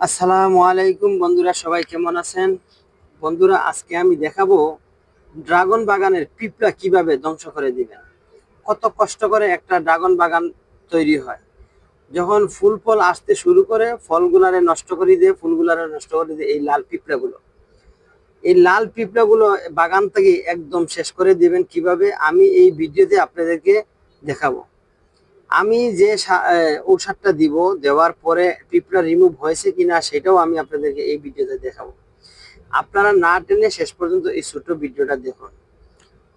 আসসালামু আলাইকুম বন্ধুরা, সবাই কেমন আছেন? বন্ধুরা, আজকে আমি দেখাবো ড্রাগন বাগানের পিঁপড়া কীভাবে ধ্বংস করে দিবেন। কত কষ্ট করে একটা ড্রাগন বাগান তৈরি হয়। যখন ফুল ফল আসতে শুরু করে, ফলগুলারে নষ্ট করে দিয়ে, ফুলগুলারে নষ্ট করে দিয়ে এই লাল পিঁপড়াগুলো। এই লাল পিঁপড়াগুলো বাগান থেকে একদম শেষ করে দিবেন কীভাবে? আমি এই ভিডিওতে আপনাদেরকে দেখাবো। আমি যে ঔষধটা দিব, দেওয়ার পরে পিঁপড়া রিমুভ হয়েছে কিনা সেটাও আমি আপনাদেরকে এই ভিডিওতে দেখাবো। আপনারা না টেনে শেষ পর্যন্ত এই ছোট ভিডিওটা দেখুন।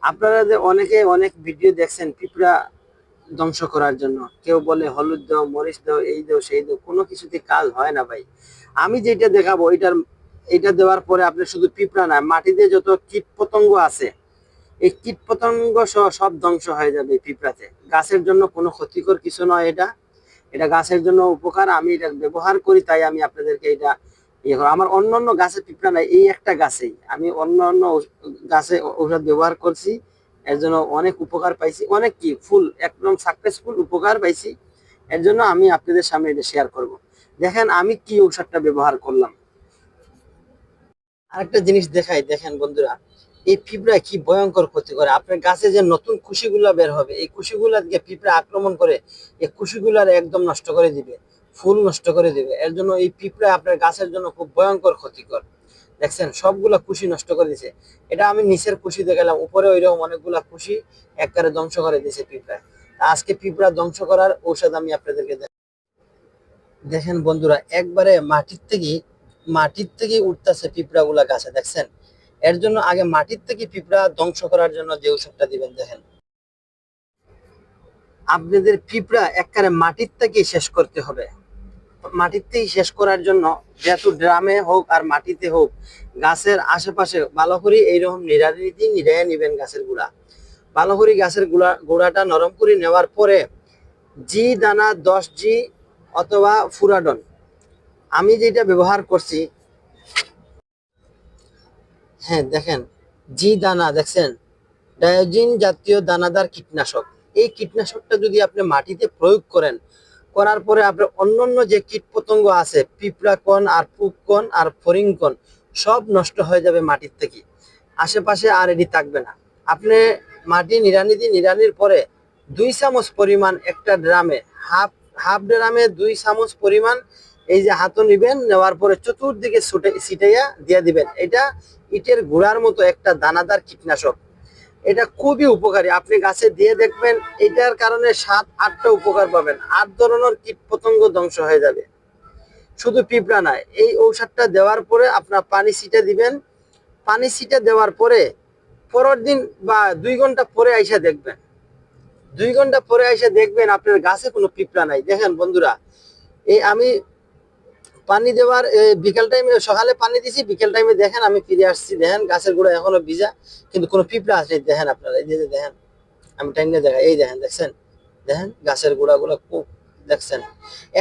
আপনারা যে অনেকে অনেক ভিডিও দেখছেন পিঁপড়া ধ্বংস করার জন্য। কেউ বলে হলুদ দাও, মরিচ দাও, এই দাও, সেই দাও, কোনো কিছুতে কাজ হয় না ভাই। আমি যেটা দেখাবো, এটার, এটা দেওয়ার পরে আপনি শুধু পিঁপড়া না, মাটিতে যত কীট পতঙ্গ আছে এই কীট পতঙ্গ সহ সব ধ্বংস হয়ে যাবে পিঁপড়াতে। গাছের জন্য কোনো ক্ষতিকর কিছু নয় এটা। এটা গাছের জন্য উপকার, আমি এটা ব্যবহার করি তাই আমি আপনাদেরকে এটা ইয়ে করো। আমার অন্য অন্য গাছে পিঁপড়া নাই, এই একটা গাছেই। আমি অন্য অন্য গাছে ঔষধ ব্যবহার করছি, এর জন্য অনেক উপকার পাইছি। অনেক কি? ফুল, একদম সাকসেসফুল উপকার পাইছি। এর জন্য আমি আপনাদের সামনে এটা শেয়ার করব। দেখেন, আমি কি ঔষধটা ব্যবহার করলাম। আরেকটা জিনিস দেখাই, দেখেন বন্ধুরা। এই পিঁপড়া কি ভয়ঙ্কর ক্ষতি করে? আপনার গাছে যে নতুন কুশিগুলা বের হবে, এই কুশিগুলা দিকে পিঁপড়া আক্রমণ করে, এই কুশিগুলার একদম নষ্ট করে দিবে, ফুল নষ্ট করে দিবে। এর জন্য এই পিঁপড়া আপনার গাছের জন্য খুব ভয়ঙ্কর ক্ষতিকর। দেখছেন, সবগুলা কুশি নষ্ট করে দিছে। এটা আমি নিচের কুশি দেখালাম, উপরে ওইরকম অনেকগুলা কুশি একবারে ধ্বংস করে দিছে পিঁপড়া। আজকে পিঁপড়া ধ্বংস করার ঔষধ আমি আপনাদেরকে দেখ- দেখেন বন্ধুরা, একবারে মাটির থেকে মাটির থেকে উঠতেছে পিঁপড়া গুলা গাছে, দেখছেন? এর জন্য আগে মাটির থেকে পিঁপড়া ধ্বংস করার জন্য যে ওষুধটা দিবেন, দেখেন। আপনাদের পিঁপড়া একবারে মাটির থেকে শেষ করতে হবে। থেকে শেষ করার জন্য যেহেতু ড্রামে হোক আর মাটিতে হোক, গাছের আশেপাশে ভালো করে এইরকম নিরানিতি নিরাইয়া নিবেন গাছের গুড়া। ভালো করে গাছের গুড়া, গোড়াটা নরম করে নেওয়ার পরে জি দানা, দশ জি অথবা ফুরাডন। আমি যেটা ব্যবহার করছি হ্যাঁ দেখেন, জি দানা, দেখছেন? ডায়োজিন জাতীয় দানাদার কীটনাশক। এই কীটনাশকটা যদি আপনি মাটিতে প্রয়োগ করেন, করার পরে আপনার অন্যান্য যে কীট পতঙ্গ আছে পিঁপড়া কণ আর পুক কণ আর ফরিং কণ সব নষ্ট হয়ে যাবে মাটির থেকে। আশেপাশে আর এটি থাকবে না। আপনি মাটি নিরানি দিয়ে নিরানির পরে দুই চামচ পরিমাণ একটা ড্রামে, হাফ হাফ ড্রামে দুই চামচ পরিমাণ এই যে হাতও নিবেন, নেওয়ার পরে চতুর্দিকে ছুটে ছিটাইয়া দিয়ে দিবেন। এটা ইটের গুড়ার মতো একটা দানাদার কীটনাশক। এটা খুবই উপকারী। আপনি গাছে দিয়ে দেখবেন, এটার কারণে সাত, আটটা উপকার পাবেন। আট ধরনের কীট পতঙ্গ ধ্বংস হয়ে যাবে। শুধু পিঁপড়া নয়, এই ঔষধটা দেওয়ার পরে আপনার পানি ছিটে দিবেন। পানি ছিটে দেওয়ার পরে পরের দিন বা দুই ঘণ্টা পরে আইসা দেখবেন। দুই ঘণ্টা পরে আইসা দেখবেন আপনার গাছে কোনো পিঁপড়া নাই। দেখেন বন্ধুরা, এই আমি পানি দেওয়ার বিকেল টাইমে সকালে পানি দিছি, বিকেল টাইমে দেখেন আমি ফিরে আসছি। দেখেন গাছের গোড়া এখনও ভিজা, কিন্তু কোনো পিঁপড়া আছে দেখেন আপনারা, এই যে দেখেন, আমি টাইমে দেখা এই দেখেন, দেখছেন? দেখেন, গাছের গোড়া গুলো খুব, দেখছেন?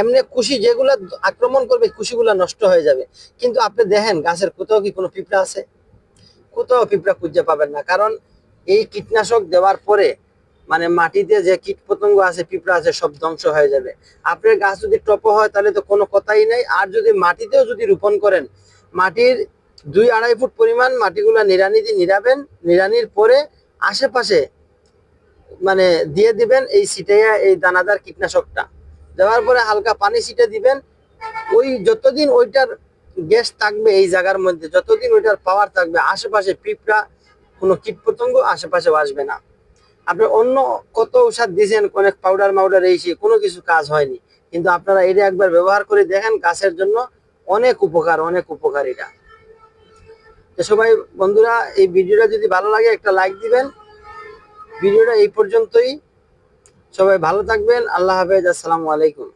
এমনি খুশি যেগুলা আক্রমণ করবে খুশিগুলা নষ্ট হয়ে যাবে। কিন্তু আপনি দেখেন, গাছের কোথাও কি কোনো পিঁপড়া আছে? কোথাও পিঁপড়া খুঁজে পাবেন না। কারণ এই কীটনাশক দেওয়ার পরে মানে মাটিতে যে কীট পতঙ্গ আছে, পিঁপড়া আছে, সব ধ্বংস হয়ে যাবে। আপনার গাছ যদি টপ হয়, তাহলে তো কোনো কথাই নাই। আর যদি মাটিতেও যদি রোপণ করেন, মাটির দুই আড়াই ফুট পরিমাণ মাটিগুলো নিড়ানি দিয়ে নিড়াবেন, নিড়ানির পরে আশেপাশে মানে দিয়ে দিবেন এই সিটাইয়া এই দানাদার কীটনাশকটা। দেওয়ার পরে হালকা পানি ছিটে দিবেন। ওই যতদিন ওইটার গ্যাস থাকবে এই জায়গার মধ্যে, যতদিন ওইটার পাওয়ার থাকবে, আশেপাশে পিঁপড়া, কোনো কীটপতঙ্গ আশেপাশে আসবে না। আপনি অন্য কত ঔষধ দিয়েছেন, অনেক পাউডার মাউডার এই কোনো কিছু কাজ হয়নি। কিন্তু আপনারা এটা একবার ব্যবহার করে দেখেন, গাছের জন্য অনেক উপকার অনেক উপকার এটা। তো সবাই বন্ধুরা, এই ভিডিওটা যদি ভালো লাগে, একটা লাইক দিবেন। ভিডিওটা এই পর্যন্তই। সবাই ভালো থাকবেন। আল্লাহ হাফেজ। আসসালামু আলাইকুম।